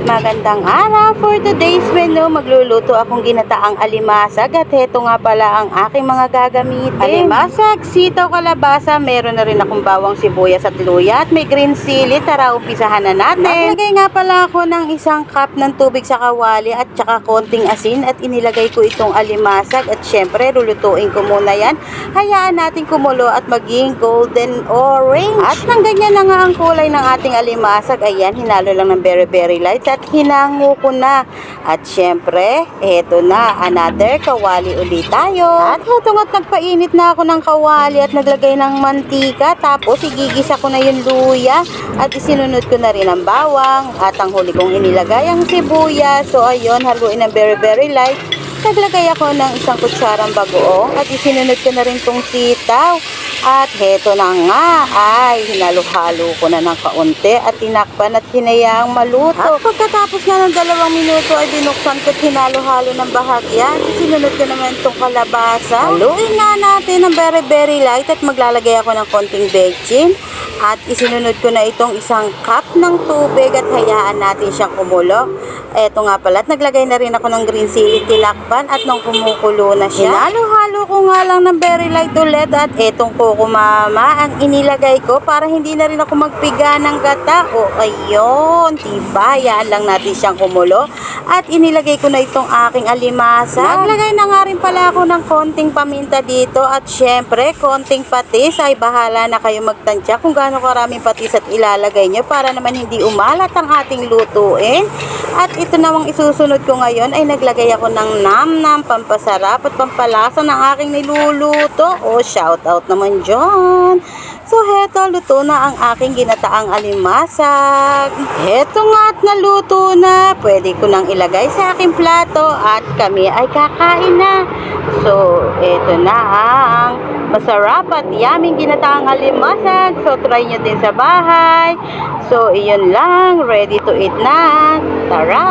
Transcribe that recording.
Magandang araw for today's menu. Magluluto akong ginataang alimasag at heto nga pala ang aking mga gagamitin. Alimasag, sitaw, kalabasa, meron na rin akong bawang sibuyas at luya at may green chili. Tara, umpisahan na natin. Naglagay nga pala ako ng isang cup ng tubig sa kawali at saka konting asin at inilagay ko itong alimasag at syempre lulutuin ko muna yan. Hayaan natin kumulo at maging golden orange. At nang ganyan na nga ang kulay ng ating alimasag, ayan, hinalo lang ng very very light at hinango ko na. At syempre, eto na, another kawali ulit tayo. At heto nga't nagpainit na ako ng kawali at naglagay ng mantika. Tapos igigisa ko na yung luya at isinunod ko na rin ang bawang. At ang huli kong inilagay ang sibuyas. So ayun, haluin ng very very light. Naglagay ako ng isang kutsarang bagoong at isinunod ko na rin tong sitaw. At heto na nga ay hinalo-halo ko na ng kaunti at tinakpan at hinayaang maluto. At pagkatapos nga ng dalawang minuto ay binuksan ko at hinalo-halo ng bahagyan. Isinunod ko naman itong kalabasa. Haluin nga natin ng very very light at maglalagay ako ng konting bechin. At isinunod ko na itong isang cup ng tubig at hayaan natin siyang kumulo. Eto nga pala, at naglagay na rin ako ng green chili tinakpan at nung kumukulo na siya. Hinalo-halo ko nga lang ng very light ulit at etong koko mama ang inilagay ko para hindi na rin ako magpiga ng gata. O ayun, diba? Hayaan lang natin siyang kumulo. At inilagay ko na itong aking alimasa. Naglagay na nga rin pala ako ng konting paminta dito at syempre, konting patis ay bahala na kayo magtansya kung gaano karaming patis at ilalagay nyo para naman hindi umalat ang ating lutuin. At ito namang isusunod ko ngayon ay naglagay ako ng nam-nam, pampasarap at pampalasa ng aking niluluto. O, shout out naman dyan. So, heto, luto na ang aking ginataang alimasag. Heto nga at naluto na. Pwede ko nang ilagay sa aking plato at kami ay kakain na. So, eto na ang masarap at yaming ginataang alimasag. So, try nyo din sa bahay. So, iyon lang. Ready to eat na. Tara!